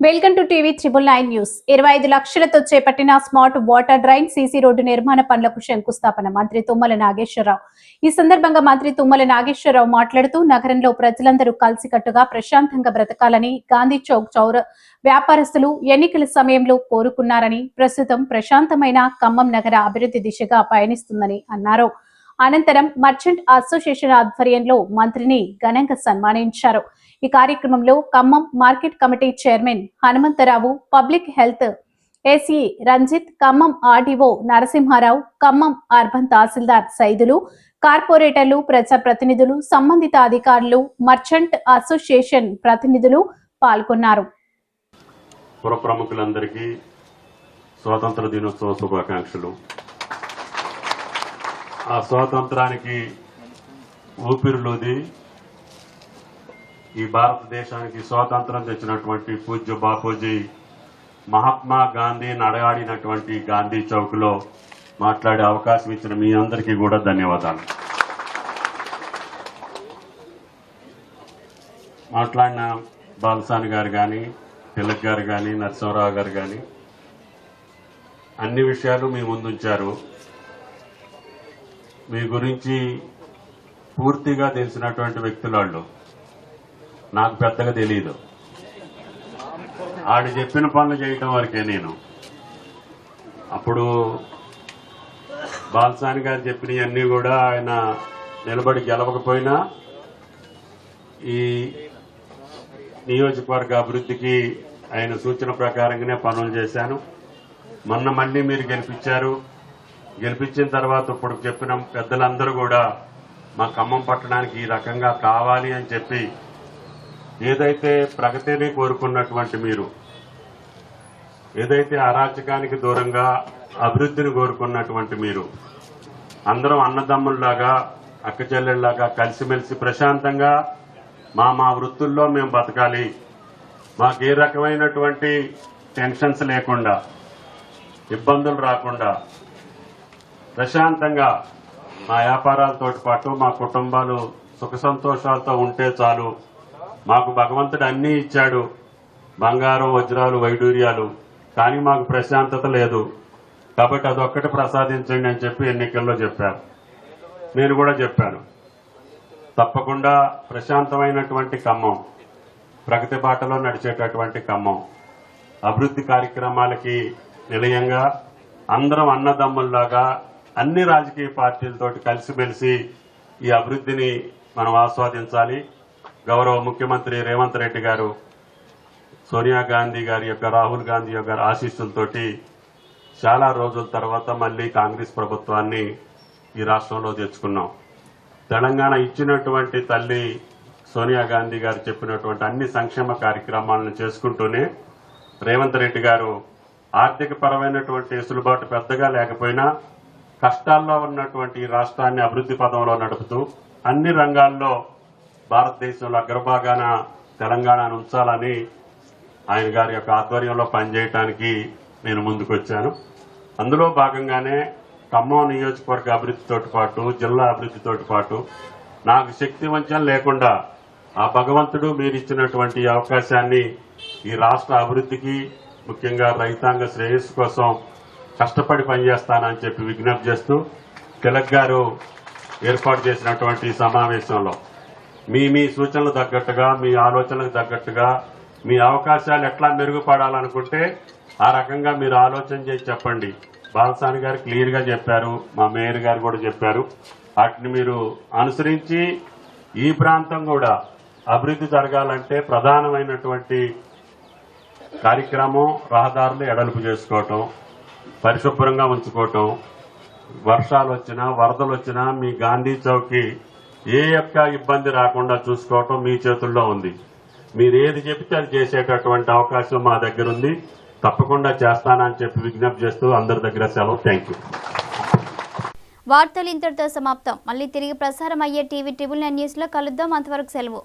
Welcome to TV triple nine news. ఇరవై ఐదు లక్షలతో చేపట్టిన smart water drain CC road నిర్మాణ పనులకు శంకుస్థాపన మంత్రి తుమ్మల నాగేశ్వరరావు. ఈ సందర్భంగా మంత్రి తుమ్మల నాగేశ్వరరావు మాట్లాడుతూ నగరంలో ప్రజలందరూ కలిసికట్టుగా ప్రశాంతంగా బ్రతకాలని గాంధీ చౌక్ చౌర వ్యాపారస్తులు ఎన్నికల సమయంలో కోరుకున్నారని ప్రస్తుతం ప్రశాంతమైన ఖమ్మం నగర అభివృద్ధి దిశగా పయనిస్తుందని అన్నారు. అనంతరం మర్చెంట్ అసోసియేషన్ ఆధ్వర్యంలో మంత్రిని ఘనంగా సన్మానించారు. ఈ కార్యక్రమంలో Khammam market committee chairman Hanumantharao public health AC Ranjith Khammam RDO Narasimharao Khammam urban తహసీల్దార్ సైదులు కార్పొరేటర్లు ప్రజాప్రతినిధులు సంబంధిత అధికారులు మర్చెంట్ అసోసియేషన్ ప్రతినిధులు పాల్గొన్నారు. పుర ప్రముఖులందరికీ స్వాతంత్ర దినోత్సవ శుభాకాంక్షలు. ఆ స్వాతంత్రానికి ఊపిరిలోది. ఈ భారతదేశానికి స్వాతంత్రం తెచ్చినటువంటి పూజ్య బాపూజీ మహాత్మా గాంధీ నడయాడినటువంటి గాంధీ చౌక్లో మాట్లాడే అవకాశం ఇచ్చిన మీ అందరికీ కూడా ధన్యవాదాలు. మాట్లాడిన బాలసాని గారు కానీ తిలక్ గారు కానీ నరసింహరావు గారు కానీ అన్ని విషయాలు మీ ముందుంచారు. మీ గురించి పూర్తిగా తెలిసినటువంటి వ్యక్తులు వాళ్ళు నాకు పెద్దగా తెలియదు ఆడు చెప్పిన పనులు చేయటం వరకే నేను. అప్పుడు బాలసాని గారు చెప్పినవన్నీ కూడా ఆయన నిలబడి గెలవకపోయినా ఈ నియోజకవర్గ అభివృద్ధికి ఆయన సూచన ప్రకారంగానే పనులు చేశాను. మొన్న మళ్ళీ మీరు గెలిపించారు. గెలిపించిన తర్వాత ఇప్పుడు చెప్పిన పెద్దలందరూ కూడా మా ఖమ్మం పట్టణానికి ఈ రకంగా కావాలి అని చెప్పి ఏదైతే ప్రగతిని కోరుకున్నటువంటి మీరు ఏదైతే అరాచకానికి దూరంగా అభివృద్ధిని కోరుకున్నటువంటి మీరు అందరం అన్నదమ్ముల్లాగా అక్కచెల్లెళ్ళలాగా కలిసిమెలిసి ప్రశాంతంగా మా మా వృత్తుల్లో మేము బతకాలి. మాకు ఏ రకమైనటువంటి టెన్షన్స్ లేకుండా ఇబ్బందులు రాకుండా ప్రశాంతంగా మా వ్యాపారాలతో పాటు మా కుటుంబాలు సుఖ సంతోషాలతో ఉంటే చాలు. మాకు భగవంతుడు అన్నీ ఇచ్చాడు. బంగారం వజ్రాలు వైడూర్యాలు. కానీ మాకు ప్రశాంతత లేదు. కాబట్టి అదొక్కటి ప్రసాదించండి అని చెప్పి ఎన్నికల్లో చెప్పారు. నేను కూడా చెప్పాను. తప్పకుండా ప్రశాంతమైనటువంటి ఖమ్మం ప్రగతి బాటలో నడిచేటటువంటి ఖమ్మం అభివృద్ధి కార్యక్రమాలకి నిలయంగా అందరం అన్నదమ్ముల్లాగా అన్ని రాజకీయ పార్టీలతోటి కలిసిమెలిసి ఈ అభివృద్ధిని మనం ఆస్వాదించాలి. గౌరవ ముఖ్యమంత్రి రేవంత్ రెడ్డి గారు సోనియా గాంధీ గారి యొక్క రాహుల్ గాంధీ యొక్క ఆశీస్సులతోటి చాలా రోజుల తర్వాత మళ్ళీ కాంగ్రెస్ ప్రభుత్వాన్ని ఈ రాష్ట్రంలో తెచ్చుకున్నాం. తెలంగాణ ఇచ్చినటువంటి తల్లి సోనియా గాంధీ గారు చెప్పినటువంటి అన్ని సంక్షేమ కార్యక్రమాలను చేసుకుంటూనే రేవంత్ రెడ్డి గారు ఆర్థిక పరమైనటువంటి వెసులుబాటు పెద్దగా లేకపోయినా కష్టాల్లో ఉన్నటువంటి రాష్ట్రాన్ని అభివృద్ధి పదంలో నడుపుతూ అన్ని రంగాల్లో భారతదేశంలో అగ్రభాగాన తెలంగాణను ఉంచాలని ఆయన గారి యొక్క ఆధ్వర్యంలో పనిచేయటానికి నేను ముందుకొచ్చాను. అందులో భాగంగానే ఖమ్మం నియోజకవర్గ అభివృద్ధితో పాటు జిల్లా అభివృద్ధితో పాటు నాకు శక్తి వంచన లేకుండా ఆ భగవంతుడు మీరు ఇచ్చినటువంటి అవకాశాన్ని ఈ రాష్ట్ర అభివృద్ధికి ముఖ్యంగా రైతాంగ శ్రేయస్సు కోసం కష్టపడి పనిచేస్తానని చెప్పి విజ్ఞప్తి చేస్తూ తిలక్ గారు ఏర్పాటు చేసినటువంటి సమావేశంలో మీ మీ సూచనలు తగ్గట్టుగా మీ ఆలోచనలకు తగ్గట్టుగా మీ అవకాశాలు ఎట్లా మెరుగుపడాలనుకుంటే ఆ రకంగా మీరు ఆలోచన చేసి చెప్పండి. బాలసాని గారు క్లియర్గా చెప్పారు మా మేయర్ గారు కూడా చెప్పారు. వాటిని మీరు అనుసరించి ఈ ప్రాంతం కూడా అభివృద్ధి జరగాలంటే ప్రధానమైనటువంటి కార్యక్రమం రహదారులు ఎడల్పు చేసుకోవటం పరిశుభ్రంగా ఉంచుకోవటం. వర్షాలు వచ్చినా వరదలు వచ్చినా మీ గాంధీ చౌక్కి ఏ యొక్క ఇబ్బంది రాకుండా చూసుకోవటం మీ చేతుల్లో ఉంది. మీరు ఏది చెప్తే అది చేసేటటువంటి అవకాశం మా దగ్గర ఉంది తప్పకుండా చేస్తానని చెప్పి విజ్ఞప్తి చేస్తూ అందరి దగ్గర సెలవు. థ్యాంక్ యూ వార్తలు ఇంతటితో సమాప్తం. మళ్ళీ తిరిగి ప్రసారం అయ్యే టీవీ ట్రిబుల్ నైన్ న్యూస్లో కలుద్దాం. అంతవరకు సెలవు.